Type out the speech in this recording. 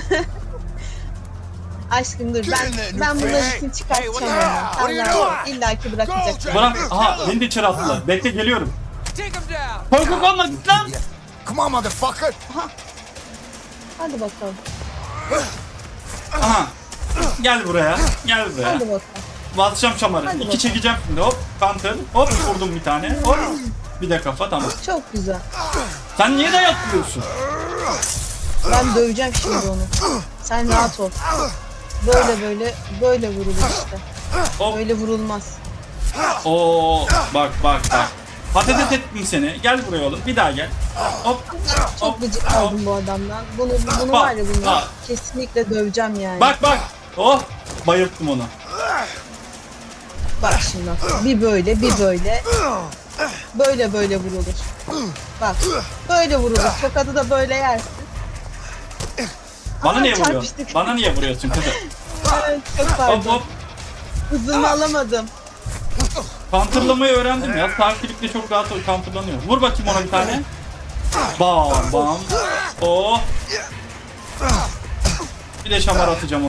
Aşkım dur ben ben bunları için çıkartacağım rahat ol. İlla ki bırakacak. Bırak. Aha beni de içeri attılar. Bekle geliyorum. Korkak olma git lan. Come on, motherfucker. Hadi bakalım. Aha. Gel buraya. Gel buraya. Hadi bakalım. Basacağım şamarı. Hadi İki bakalım. çekeceğim şimdi. Hop. Counter. Hop vurdum bir tane. Hop. Bir de kafa tamam. Çok güzel. Sen niye dayatlıyorsun? Ben döveceğim şimdi onu. Sen rahat ol. Böyle böyle böyle vurulur işte. Hop. Böyle vurulmaz. Oo bak bak bak. Patates ettim seni. Gel buraya oğlum. Bir daha gel. Hop. Çok gıcık kaldım bu adamdan. Bunu bunu Bak, var ya bunu bak. kesinlikle döveceğim yani. Bak bak. Oh. Bayılttım onu. Bak şimdi bak. Bir böyle bir böyle. Böyle böyle vurulur. Bak. Böyle vurulur. Tokadı da böyle yersin. Bana niye vuruyorsun? çarpıştık. Bana niye vuruyorsun kızım? Evet, çok Hop pardon. hop. Hızımı alamadım. Counterlamayı öğrendim ya. Sağ klikle çok rahat counterlanıyor. Vur bakayım ona bir tane. Bam bam. Oh. Bir de şamar atacağım